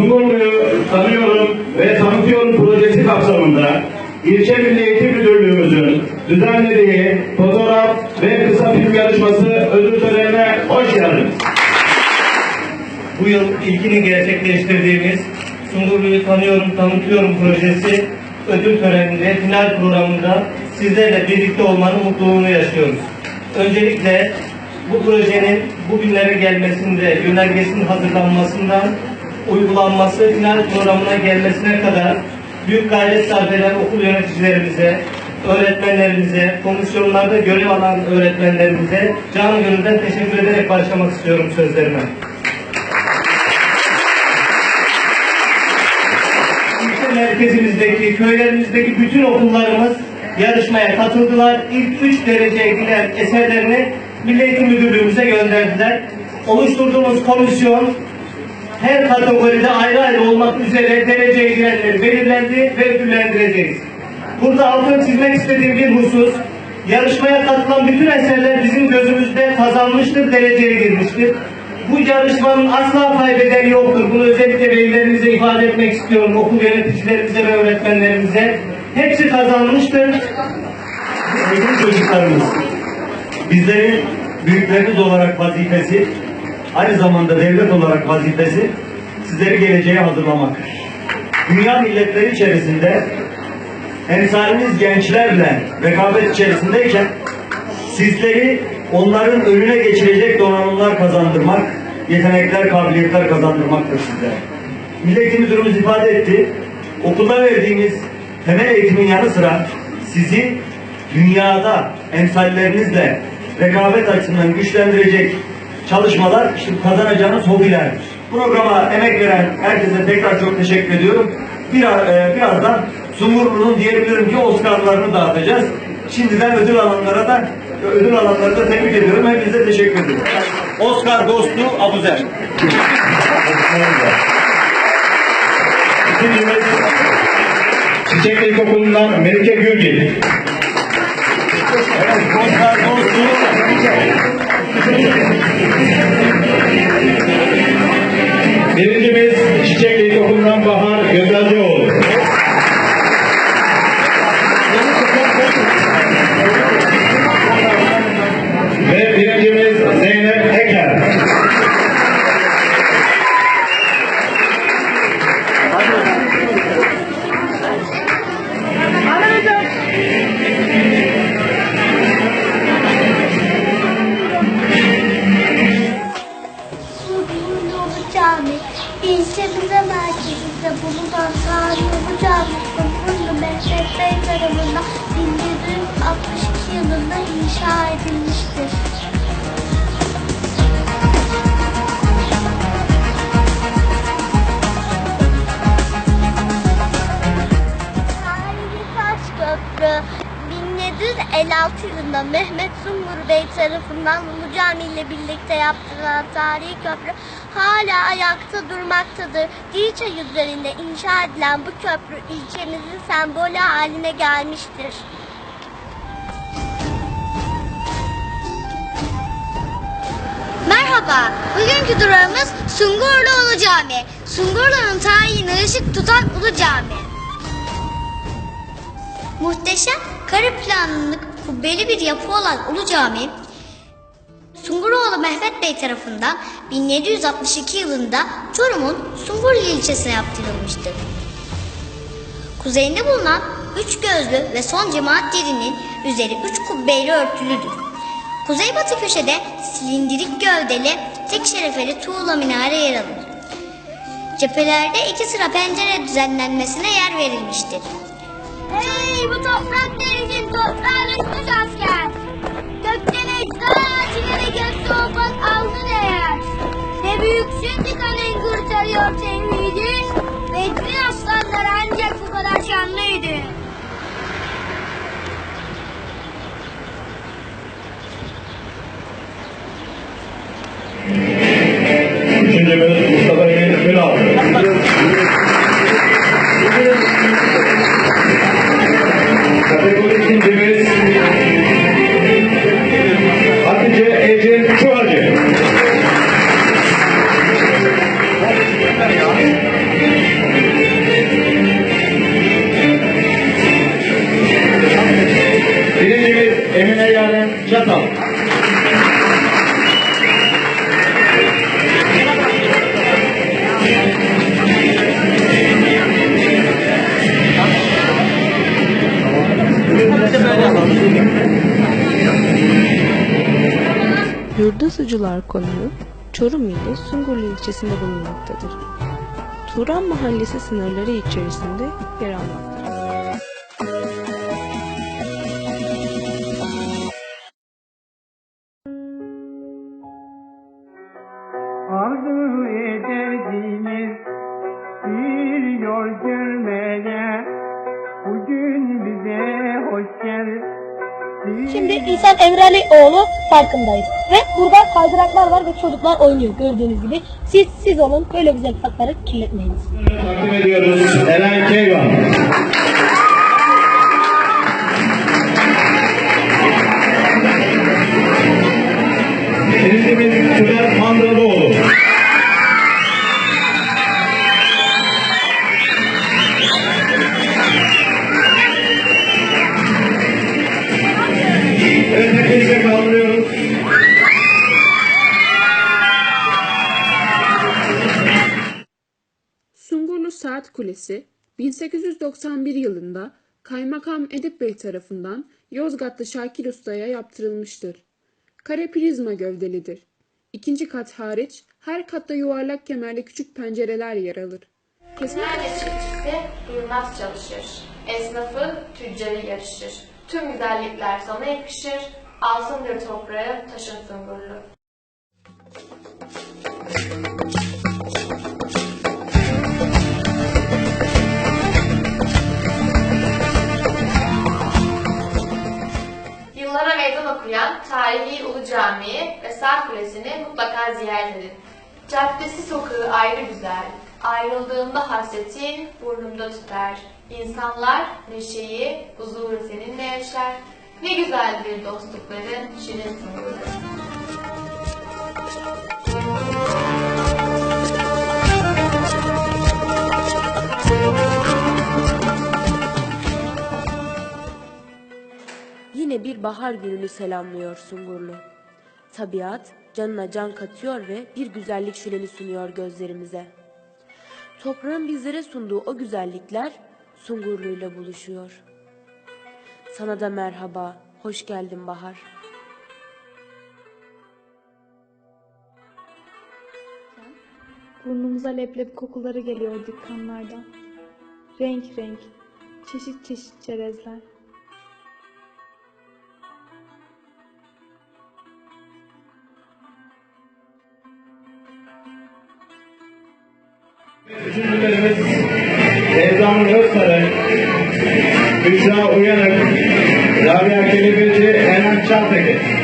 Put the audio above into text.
Sungurlu'yu tanıyorum ve tanıtıyorum projesi kapsamında İlçe Milli Eğitim Müdürlüğümüzün düzenlediği fotoğraf ve kısa film yarışması ödül törenine hoş geldiniz. Bu yıl ilkini gerçekleştirdiğimiz Sungurlu'yu tanıyorum, tanıtıyorum projesi ödül töreninde final programında sizlerle birlikte olmanın mutluluğunu yaşıyoruz. Öncelikle bu projenin bugünlere gelmesinde, yönergesinin hazırlanmasından uygulanması, final programına gelmesine kadar büyük gayret sarf eden okul yöneticilerimize, öğretmenlerimize, komisyonlarda görev alan öğretmenlerimize canı gönülden teşekkür ederek başlamak istiyorum sözlerime. İlçe merkezimizdeki, köylerimizdeki bütün okullarımız yarışmaya katıldılar. İlk üç dereceye giden eserlerini Milli Eğitim Müdürlüğümüze gönderdiler. Oluşturduğumuz komisyon her kategoride ayrı ayrı olmak üzere dereceye girenleri belirlendi ve ödüllendireceğiz. Burada altını çizmek istediğim bir husus, yarışmaya katılan bütün eserler bizim gözümüzde kazanmıştır, dereceye girmiştir. Bu yarışmanın asla kaybedeni yoktur. Bunu özellikle velilerimize ifade etmek istiyorum. Okul yöneticilerimize ve öğretmenlerimize. Hepsi kazanmıştır. Sevgili çocuklarımız, bizlerin büyüklerimiz olarak vazifesi, aynı zamanda devlet olarak vazifesi sizleri geleceğe hazırlamak. Dünya milletleri içerisinde emsaliniz gençlerle rekabet içerisindeyken sizleri onların önüne geçirecek donanımlar kazandırmak, yetenekler, kabiliyetler kazandırmaktır sizlere. Milli Eğitim Müdürümüz ifade etti. Okulda verdiğimiz temel eğitimin yanı sıra sizi dünyada emsallerinizle rekabet açısından güçlendirecek çalışmalar işte kazanacağınız hobilerdir. Programa emek veren herkese tekrar çok teşekkür ediyorum. Bir, e, birazdan Sungurlu'nun diyebilirim ki Oscar'larını dağıtacağız. Şimdiden ödül alanlara da ödül alanları da tebrik ediyorum. Hepinize teşekkür ediyorum. Oscar dostu Abuzer. İkincimiz Çiçekli İlkokulu'ndan Melike Gülgil. Evet, Oscar dostu Birincimiz Çiçekli İlkokulu'ndan Bahar Gözelcioğlu. Edilmiştir. Tarihi Taş Köprü 1756 yılında Mehmet Sungur Bey tarafından Ulu Cami ile birlikte yaptırılan tarihi köprü hala ayakta durmaktadır. Dilçay üzerinde inşa edilen bu köprü ilçemizin sembolü haline gelmiştir. Merhaba, bugünkü durağımız Sungurlu Ulu Cami. Sungurlu'nun tarihine ışık tutan Ulu Cami. Muhteşem kare planlı kubbeli bir yapı olan Ulu Cami, Sunguroğlu Mehmet Bey tarafından 1762 yılında Çorum'un Sungurlu ilçesine yaptırılmıştır. Kuzeyinde bulunan üç gözlü ve son cemaat yerinin üzeri üç kubbeyle örtülüdür. Kuzeybatı köşede silindirik gövdeli tek şerefeli tuğla minare yer alır. Cephelerde iki sıra pencere düzenlenmesine yer verilmiştir. Hey bu toprak denizin toprağı düşmüş asker. Gökten ejderha çile ve gök soğukan aldı değer. Ne büyük şimdi kanın kurtarıyor tevhidi. Bedrin Amen. Sucular konumu Çorum ili Sungurlu ilçesinde bulunmaktadır. Turan Mahallesi sınırları içerisinde yer almaktadır. İhsan Emrelioğlu parkındayız. Ve burada kaydıraklar var ve çocuklar oynuyor gördüğünüz gibi. Siz siz olun böyle güzel parkları kirletmeyiniz. Takdim ediyoruz Eren Keyvan. Saat Kulesi 1891 yılında Kaymakam Edip Bey tarafından Yozgatlı Şakir Usta'ya yaptırılmıştır. Kare prizma gövdelidir. İkinci kat hariç her katta yuvarlak kemerli küçük pencereler yer alır. Kesme Nerede çiftçisi durmaz çalışır. Esnafı tüccarı yarışır. Tüm güzellikler sana yakışır. Altındır toprağı taşın sungurlu. Okuyan tarihi Ulu Camii ve Sağ Kulesi'ni mutlaka ziyaret edin. Caddesi sokağı ayrı güzel. Ayrıldığında hasretin burnumda tüter. İnsanlar neşeyi, huzuru seninle yaşar. Ne güzeldir dostlukların şirin sınırları. Bahar gününü selamlıyor Sungurlu. Tabiat canına can katıyor ve bir güzellik şöleni sunuyor gözlerimize. Toprağın bizlere sunduğu o güzellikler Sungurlu'yla buluşuyor. Sana da merhaba, hoş geldin bahar. Burnumuza leblebi kokuları geliyor dükkanlardan. Renk renk, çeşit çeşit çerezler. Üçüncülerimiz Sevdan Özsaray, Büşra Uyanık, Rabia Kelebirci, Eren Çantekin.